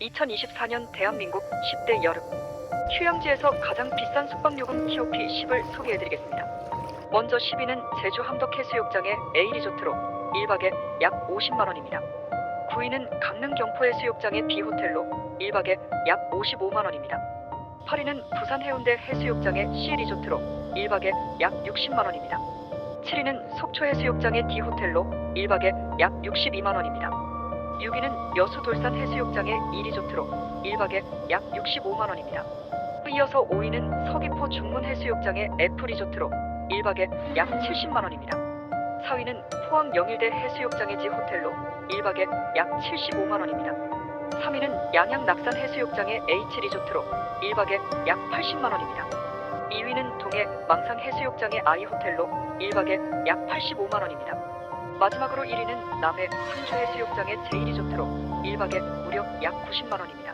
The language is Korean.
2024년 대한민국 10대 여름 휴양지에서 가장 비싼 숙박요금 TOP 10을 소개해드리겠습니다. 먼저 10위는 제주 함덕 해수욕장의 A리조트로 1박에 약 50만 원입니다. 9위는 강릉 경포 해수욕장의 B호텔로 1박에 약 55만 원입니다. 8위는 부산 해운대 해수욕장의 C리조트로 1박에 약 60만 원입니다. 7위는 속초 해수욕장의 D호텔로 1박에 약 62만 원입니다. 6위는 여수돌산 해수욕장의 이리조트로 1박에 약 65만 원입니다. 이어서 5위는 서귀포 중문 해수욕장의 F리조트로 1박에 약 70만 원입니다. 4위는 포항 영일대 해수욕장의 지 호텔로 1박에 약 75만 원입니다. 3위는 양양 낙산 해수욕장의 H리조트로 1박에 약 80만 원입니다. 2위는 동해 망상 해수욕장의 I호텔로 1박에 약 85만 원입니다. 마지막으로 1위는 남해 상주 해수욕장의 제이리조트로 1박에 무려 약 90만 원입니다.